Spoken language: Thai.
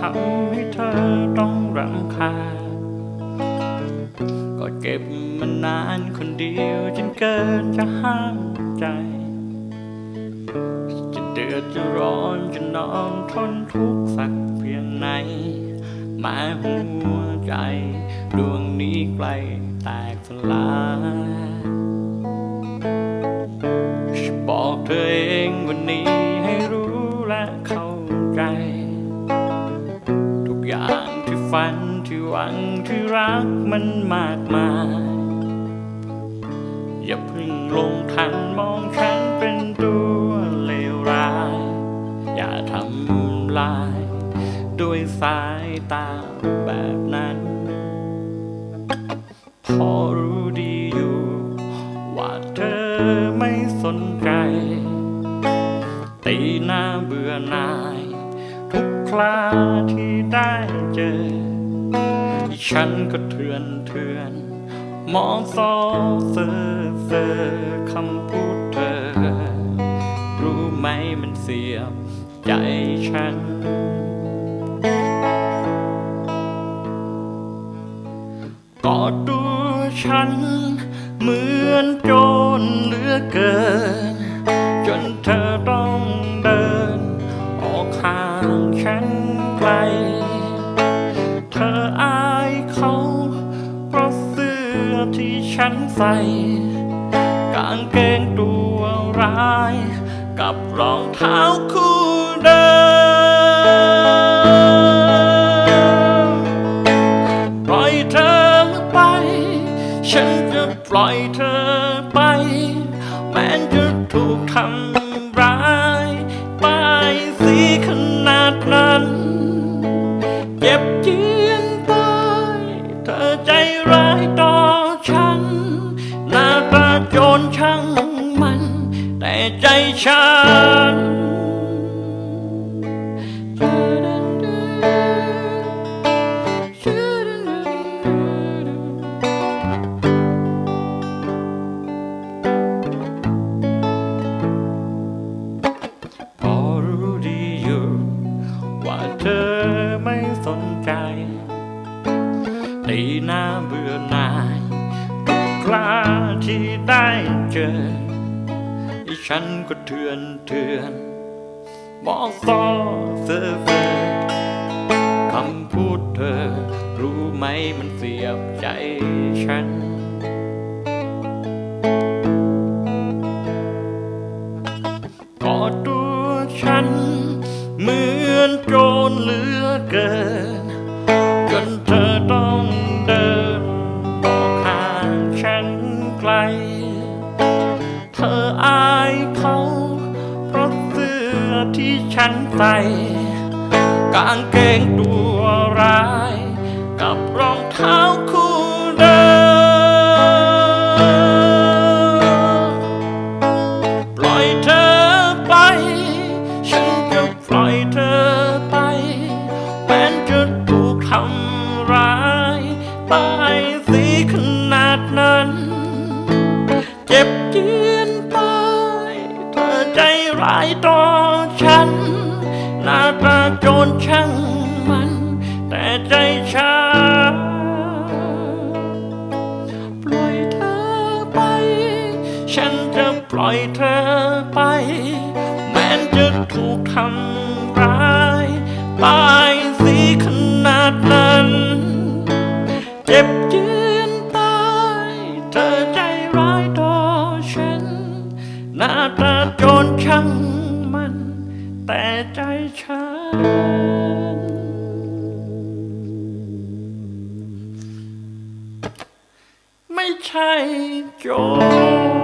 ทำให้เธอต้องรำคาญก็เก็บมันนานคนเดียวจนเกินจะห้ามใจ จะเดือดจะร้อนจะนอนทนทุกข์สักเพียงไหนม้หัวใจ ดวงนี้ใกลแตกสลายบอกเธอเองวันนี้ อย่างที่ฝันที่หวังที่รักมันมากมาย อย่าเพิ่งลงทันมองฉันเป็นตัวเลวร้าย อย่าทำลายด้วยสายตาแบบนั้น พอรู้ดีอยู่ ว่าเธอไม่สนใจตีหน้าเบื่อหน่าย คราที่ได้เจอ ฉันก็เถื่อนเถื่อนมองซอเซอเซอคำพูดเธอ รู้ไหมมันเสียบใจฉัน กอดตัวฉัน เหมือนโจรเหลือเกิน จนเธอต้อง ใส่กางเกงตัวร้าย กับรองเท้าคู่เดิมปล่อยเธอไป ฉันจะปล่อยเธอไป แม้จะถูกทำ ฉัน พอรู้ดีอยู่ ว่าเธอไม่สนใจตีหน้าเบื่อหน่ายทุกคราที่ได้เจอ ฉันก็เถื่อนเถื่อนบอกซอเซอเซ่อคำพูดเธอ รู้ไหมมันเสียบใจฉันกอดตัวฉัน เหมือนโจรเหลือเกิน จนเธอต้องเดินออกห่างฉันไกล เธออายเขาเพราะเสื้อ ที่ฉันใส่กางเกงตัวร้าย กับรองเท้าคู่เดิมปล่อยเธอไป ฉันจะปล่อยเธอไปแม้จะถูกทำร้ายตายสีขนาดนั้น เจ็บเจียนตายเธอ ใจร้ายต่อฉัน หน้าตาโจรช่างมัน แต่ใจฉันปล่อยเธอไป ฉันจะปล่อยเธอไป แม้จะถูกทำร้ายตายสีขนาดนั้น เจ็บเจียนตาย เธอใจร้ายต่อฉัน หน้าตาางมันแต่ใจฉัน ไม่ใช่โจร